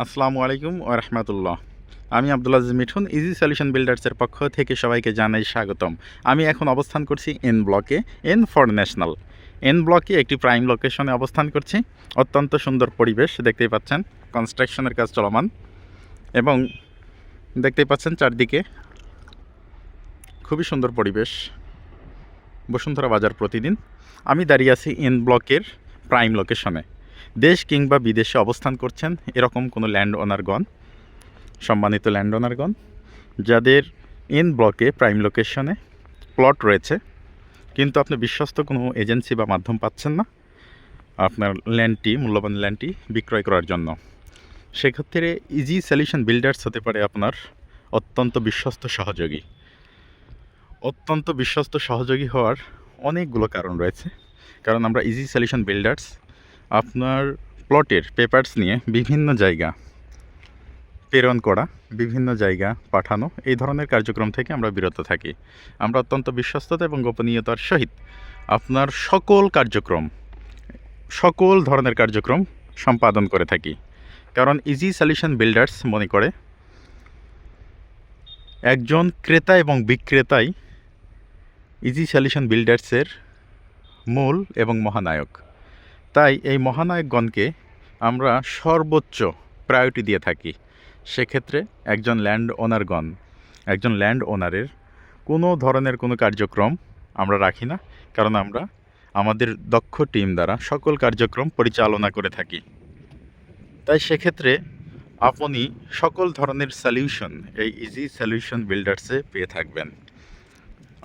আসসালামু আলাইকুম ও রহমতুল্লাহ। আমি আব্দুল আজিজ মিঠুন ইজি সলিউশন বিল্ডার্সের পক্ষ থেকে সবাইকে জানাই স্বাগতম। আমি এখন অবস্থান করছি এন ব্লকে এন ফর ন্যাশনাল এন ব্লকে একটি প্রাইম লোকেশনে অবস্থান করছি। অত্যন্ত সুন্দর পরিবেশ দেখতেই পাচ্ছেন কনস্ট্রাকশনের কাজ চলমান। এবং দেখতেই পাচ্ছেন চারদিকে খুবই সুন্দর পরিবেশ, বসুন্ধরা বাজার প্রতিদিন। আমি দাঁড়িয়ে আছি এন ব্লকের প্রাইম লোকেশনে দেশ কিংবা বিদেশে অবস্থান করছেন এরকম কোনো ল্যান্ড ওনারগণ, সম্মানিত ল্যান্ড ওনারগণ, যাদের ইন ব্লকে, প্রাইম লোকেশনে প্লট রয়েছে, কিন্তু আপনি বিশ্বস্ত কোনো এজেন্সি বা মাধ্যম পাচ্ছেন না আপনার ল্যান্ডটি, মূল্যবান ল্যান্ডটি বিক্রয় করার জন্য। সেক্ষেত্রে ইজি সলিউশন বিল্ডার্স হতে পারে আপনার অত্যন্ত বিশ্বস্ত সহযোগী। অত্যন্ত বিশ্বস্ত সহযোগী হওয়ার অনেকগুলো কারণ রয়েছে। কারণ আমরা ইজি সলিউশন বিল্ডার্স আপনার প্লটের পেপারস নিয়ে বিভিন্ন জায়গা প্রেরণ করা, বিভিন্ন জায়গা পাঠানো, এই ধরনের কার্যক্রম থেকে আমরা বিরত থাকি। আমরা অত্যন্ত বিশ্বস্ততা এবং গোপনীয়তার সহিত আপনার সকল কার্যক্রম, সকল ধরনের কার্যক্রম সম্পাদন করে থাকি। কারণ ইজি সলিউশন বিল্ডার্স মনে করে, একজন ক্রেতা এবং বিক্রেতাই ইজি সলিউশন বিল্ডার্সের মূল এবং মহানায়ক। তাই এই মহানায়কগণকে আমরা সর্বোচ্চ প্রায়োরিটি দিয়ে থাকি। সেক্ষেত্রে একজন ল্যান্ড ওনারগণ, একজন ল্যান্ড ওনারের কোনো ধরনের কোনো কার্যক্রম আমরা রাখি না, কারণ আমরা আমাদের দক্ষ টিম দ্বারা সকল কার্যক্রম পরিচালনা করে থাকি। তাই সেক্ষেত্রে আপনি সকল ধরনের সলিউশন এই ইজি সলিউশন বিল্ডার্সে পেয়ে থাকবেন।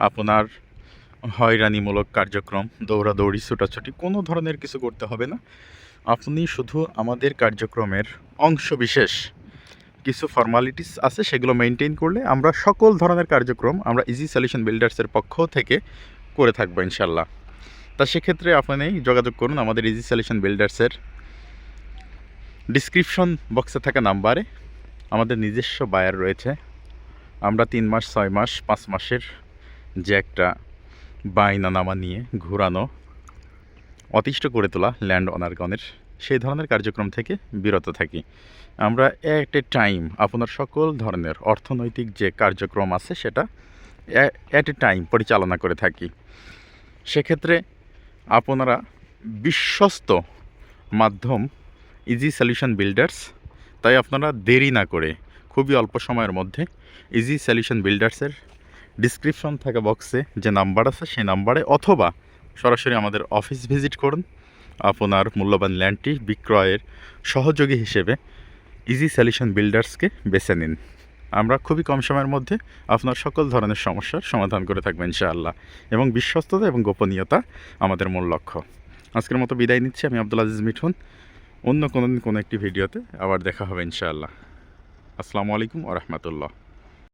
আপনার হয়রানিমূলক কার্যক্রম, দৌড়াদৌড়ি, ছোটাছুটি, কোনো ধরনের কিছু করতে হবে না। আপনি শুধু আমাদের কার্যক্রমের অংশ বিশেষ কিছু ফর্মালিটিস আছে, সেগুলো মেনটেন করলে আমরা সকল ধরনের কার্যক্রম আমরা ইজি সলিউশন বিল্ডার্সের পক্ষ থেকে করে থাকব ইনশাল্লাহ তা সেক্ষেত্রে আপনি যোগাযোগ করুন আমাদের ইজি সলিউশন বিল্ডার্সের ডিসক্রিপশন বক্সে থাকা নাম্বারে আমাদের নিজস্ব বায়ার রয়েছে। আমরা তিন মাস, ছয় মাস, পাঁচ মাসের যে একটা বাইনা নামা নিয়ে ঘোরানো, অতিষ্ঠ করে তোলা ল্যান্ড অনারগণের সেই ধরনের কার্যক্রম থেকে বিরত থাকি। আমরা অ্যাট এ টাইম আপনার সকল ধরনের অর্থনৈতিক যে কার্যক্রম আছে সেটা অ্যাট এ টাইম পরিচালনা করে থাকি। সেক্ষেত্রে আপনারা বিশ্বস্ত মাধ্যম ইজি সলিউশন বিল্ডার্স তাই আপনারা দেরি না করে খুবই অল্প সময়ের মধ্যে ইজি সলিউশন বিল্ডার্সের ডিসক্রিপশন থাকা বক্সে যে নাম্বার আছে, সেই নাম্বারে অথবা সরাসরি আমাদের অফিস ভিজিট করুন। আপনার মূল্যবান ল্যান্ডটি বিক্রয়ের সহযোগী হিসেবে ইজি সলিউশন বিল্ডার্সকে বেছে নিন। আমরা খুবই কম সময়ের মধ্যে আপনার সকল ধরনের সমস্যার সমাধান করে থাকব ইনশাআল্লাহ। এবং বিশ্বস্ততা এবং গোপনীয়তা আমাদের মূল লক্ষ্য। আজকের মতো বিদায় নিচ্ছি। আমি আব্দুল আজিজ মিঠুন। অন্য কোনো দিন কোনো একটি ভিডিওতে আবার দেখা হবে ইনশাআল্লাহ। আসসালামু আলাইকুম ও রহমতুল্লাহ।